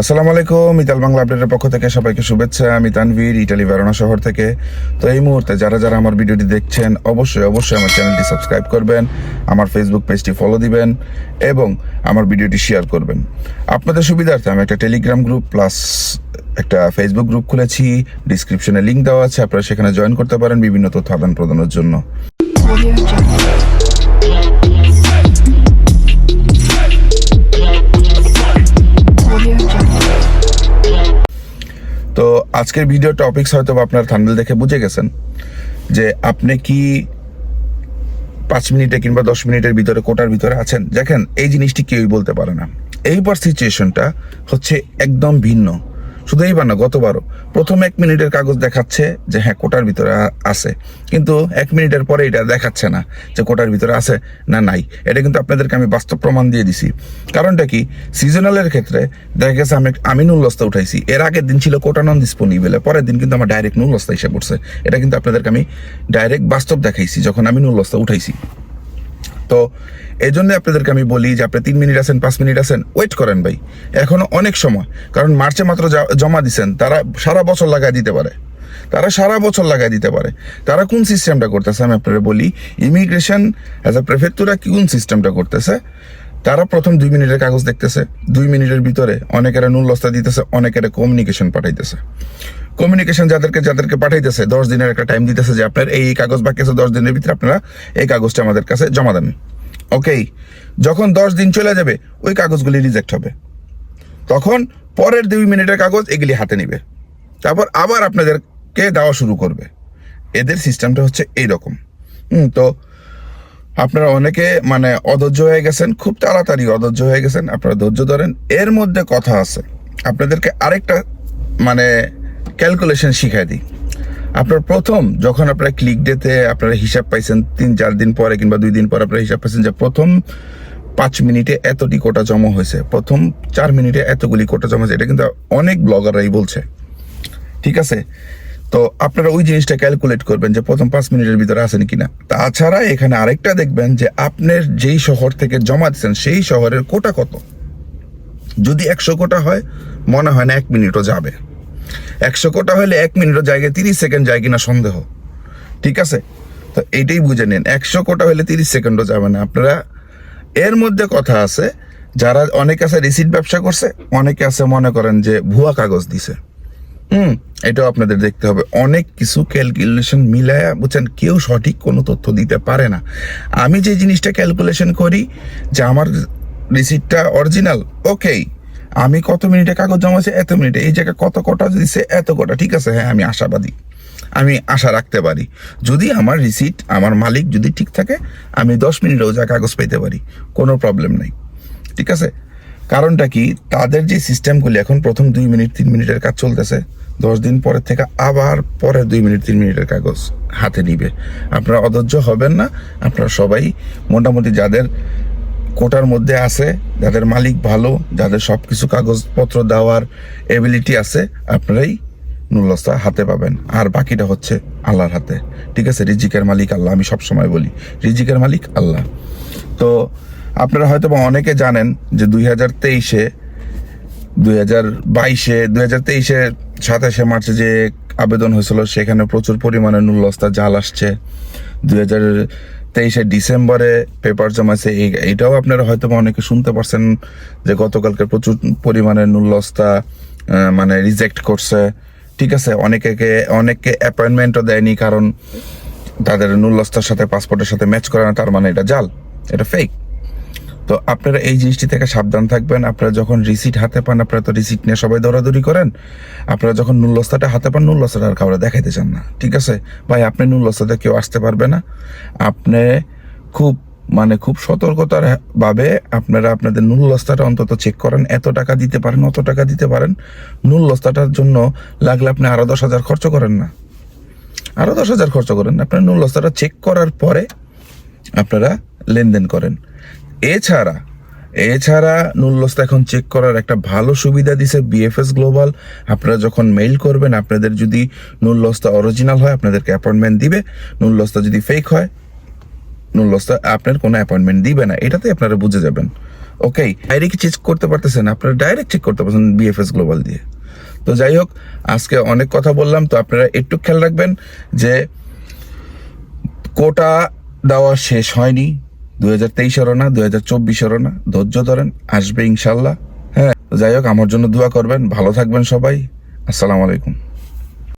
আসসালামু আলাইকুম ইতাল বাংলা আপডেটের পক্ষ থেকে সবাইকে শুভেচ্ছা। আমি তানভীর, ইটালি ভেরোনা শহর থেকে। তো এই মুহূর্তে যারা যারা আমার ভিডিওটি দেখছেন, অবশ্যই অবশ্যই আমার চ্যানেলটি সাবস্ক্রাইব করবেন, আমার ফেসবুক পেজটি ফলো দিবেন এবং আমার ভিডিওটি শেয়ার করবেন। আপনাদের সুবিধার্থে আমি একটা টেলিগ্রাম গ্রুপ প্লাস একটা ফেসবুক গ্রুপ খুলেছি। ডিসক্রিপশনে লিঙ্ক দেওয়া আছে, আপনারা সেখানে জয়েন করতে পারেন বিভিন্ন তথ্য আদান প্রদানের জন্য। তো আজকের ভিডিও টপিকস হয়তো আপনার থাম্বেল দেখে বুঝে গেছেন যে আপনি কি পাঁচ মিনিটে কিংবা দশ মিনিটের ভিতরে কোটার ভিতরে আছেন? দেখেন, এই জিনিসটি কেউই বলতে পারে না। এইবার সিচুয়েশনটা হচ্ছে একদম ভিন্ন। শুধু এইবার না, গতবারও। প্রথম এক মিনিটের কাগজ দেখাচ্ছে যে হ্যাঁ কোটার ভিতরে আছে। কিন্তু এক মিনিটের পরে এটা দেখাচ্ছে না যে, কোটার ভিতরে আছে না নাই। এটা কিন্তু আপনাদেরকে আমি বাস্তব প্রমাণ দিয়ে দিছি। কারণটা কি? সিজনালের ক্ষেত্রে দেখা গেছে আমি আমি নুল্লস্তা উঠাইছি। এর আগের দিন ছিল কোটা নন ডিসপোনিবেল পরের দিন কিন্তু আমার ডাইরেক্ট নুল্লস্তা এসে পড়ছে। এটা কিন্তু আপনাদেরকে আমি ডাইরেক্ট বাস্তব দেখাইছি, যখন আমি নুল্লস্তা উঠাইছি। তো এই জন্য আপনাদেরকে আমি বলি যে আপনি তিন মিনিট আছেন, পাঁচ মিনিট আছেন ওয়েট করেন ভাই। এখনও অনেক সময়, কারণ মার্চে মাত্র জমা দিছেন, তারা সারা বছর লাগাই দিতে পারে। তারা সারা বছর লাগাই দিতে পারে। তারা কোন সিস্টেমটা করতেছে আমি আপনারা বলি ইমিগ্রেশন অ্যাজ আ প্রেফেক্টুরা কোন সিস্টেমটা করতেছে? তারা প্রথম দুই মিনিটের কাগজ দেখতেছে, দুই মিনিটের ভিতরে অনেকেরা নুল নুল্লস্তা দিতেছে, অনেকেরা কমিউনিকেশন পাঠাইতেছে। কমিউনিকেশন যাদেরকে যাদেরকে পাঠাইতেছে, দশ দিনের একটা টাইম দিতেছে যে আপনার এই কাগজ বাকি আছে, দশ দিনের ভিতরে আপনারা এই কাগজটা আমাদের কাছে জমা দেন। ওকেই যখন দশ দিন চলে যাবে, ওই কাগজগুলি রিজেক্ট হবে। তখন পরের দুই মিনিটের কাগজ এগুলি হাতে নিবে। তারপর আবার আপনাদেরকে দেওয়া শুরু করবে। এদের সিস্টেমটা হচ্ছে এইরকম। হুম, তো আপনারা অনেকে মানে অধৈর্য হয়ে গেছেন, খুব তাড়াতাড়ি অধৈর্য হয়ে গেছেন, আপনারা ধৈর্য ধরেন। এর মধ্যে কথা আছে। আপনাদেরকে আরেকটা মানে ক্যালকুলেশন শিখাই দিই। আপনার প্রথম যখন আপনারা ক্লিক ডেতে আপনারা হিসাব পাইছেন তিন, চার দিন পরে কিংবা দুই দিন পরে আপনারা হিসাব পাইছেন যে প্রথম পাঁচ মিনিটে এতটি কোটা জমা হয়েছে, প্রথম চার মিনিটে এতগুলি কোটা জমা হয়েছে, এটা কিন্তু অনেক ব্লগাররাই বলছে। ঠিক আছে? তো আপনারা ওই জিনিসটা ক্যালকুলেট করবেন যে প্রথম পাঁচ মিনিটের ভিতরে আছেন কিনা। তাছাড়া এখানে আরেকটা দেখবেন যে আপনার যেই শহর থেকে জমা দিচ্ছেন সেই শহরের কোটা কত? যদি একশো কোটা হয়, মনে হয় না এক মিনিটও যাবে। একশো কোটা হলে এক মিনিটও জায়গায় তিরিশ সেকেন্ড যায় কিনা সন্দেহ। ঠিক আছে? তো এইটাই বুঝে নিন। একশো কোটা হলে তিরিশ সেকেন্ডও যাবে না। আপনারা, এর মধ্যে কথা আছে, যারা অনেকে আছে রিসিট ব্যবসা করছে, অনেকে আছে মনে করেন যে ভুয়া কাগজ দিছে। হুম, এটাও আপনাদের দেখতে হবে। অনেক কিছু ক্যালকুলেশন মিলায়া বুঝছেন, কেউ সঠিক কোনো তথ্য দিতে পারে না। আমি যে জিনিসটা ক্যালকুলেশন করি যে আমার রিসিটটা অরিজিনাল, ওকেই। আমি কত মিনিটে কাগজ জমাছে এত মিনিটে। এই জায়গায় কত কটা দিছে এত কটা, ঠিক আছে হ্যাঁ আমি আশাবাদী। আমি আশা রাখতে পারি। যদি আমার রিসিট আমার মালিক যদি ঠিক থাকে, আমি দশ মিনিটেও যা কাগজ পেতে পারি। কোনো প্রবলেম নাই। ঠিক আছে? কারণটা কি? তাদের যে সিস্টেমগুলি এখন প্রথম দুই মিনিট, তিন মিনিটের কাজ চলতেছে, দশ দিন পরের থেকে আবার পরের দুই মিনিট, তিন মিনিটের কাগজ হাতে নিবে। আপনারা অধৈর্য হবেন না। আপনারা সবাই মোটামুটি যাদের কোটার মধ্যে আছে যাদের মালিক ভালো, যাদের সব কিছু কাগজপত্র দেওয়ার এবিলিটি আছে, আপনারাই নুল্লস্তা হাতে পাবেন। আর বাকিটা হচ্ছে আল্লাহর হাতে। ঠিক আছে? রিজিকের মালিক আল্লাহ, আমি সব সময় বলি। রিজিকের মালিক আল্লাহ। তো আপনারা হয়তো বা অনেকে জানেন যে দুই হাজার তেইশে, দুই হাজার বাইশে, দুই হাজার তেইশে, সাতাশে মার্চে যে আবেদন হয়েছিল, সেখানে প্রচুর পরিমাণে নুল্লস্তা জাল আসছে। দুই হাজার তেইশে ডিসেম্বরে পেপার এই- এইটাও আপনারা হয়তো অনেকে শুনতে পারছেন যে গতকালকে প্রচুর পরিমাণে নুল্লস্তা মানে রিজেক্ট করছে। ঠিক আছে অনেকে অনেককে অ্যাপয়েন্টমেন্টও দেয়নি কারণ তাদের নুল্লস্তার সাথে পাসপোর্টের সাথে ম্যাচ করে না, তার মানে এটা জাল, এটা ফেক তো আপনারা এই জিনিসটি থেকে সাবধান থাকবেন। আপনারা যখন রিসিট হাতে পান, আপনারা তো রিসিট নিয়ে সবাই দৌড়াদৌড়ি করেন। আপনারা যখন নুল্লস্তাটা হাতে পান নুল্লস্তাটা আর কাউরে দেখাইতে চান না, ঠিক আছে? ভাই, আপনি নুল্লস্তাতে কেউ আসতে পারবে না। আপনি খুব মানে খুব সতর্কতার ভাবে আপনারা আপনাদের নুল্লস্তাটা অন্তত চেক করেন। এত টাকা দিতে পারেন, অত টাকা দিতে পারেন। নুল্লস্তাটার জন্য লাগলে আপনি আরও দশ হাজার খরচ করেন না। আরও দশ হাজার খরচ করেন। আপনার নুল নুল্লস্তাটা চেক করার পরে আপনারা লেনদেন করেন। এছাড়া এছাড়া নুল্লস্তা এখন চেক করার একটা ভালো সুবিধা দিছে বিএফএস গ্লোবাল আপনারা যখন মেইল করবেন, আপনাদের যদি নুল্লস্তা অরিজিনাল হয়, আপনাদেরকে অ্যাপয়েন্টমেন্ট দিবে। নুল্লস্তা যদি ফেক হয়, নুল্লস্তা আপনার কোনো অ্যাপয়েন্টমেন্ট দিবে না। এটাতে আপনারা বুঝে যাবেন। ওকে ডাইরেক্ট চেক করতে পারতেছেন, আপনারা ডাইরেক্ট চেক করতে পারছেন বিএফএস গ্লোবাল দিয়ে। তো যাই হোক, আজকে অনেক কথা বললাম, তো আপনারা একটু খেয়াল রাখবেন যে কোটা দেওয়া শেষ হয়নি। দু হাজার তেইশেরও না, দুই হাজার চব্বিশেরও না, ধৈর্য ধরেন, আসবে ইনশাল্লাহ। হ্যাঁ যাই হোক, আমার জন্য দোয়া করবেন, ভালো থাকবেন সবাই। আসসালামু আলাইকুম।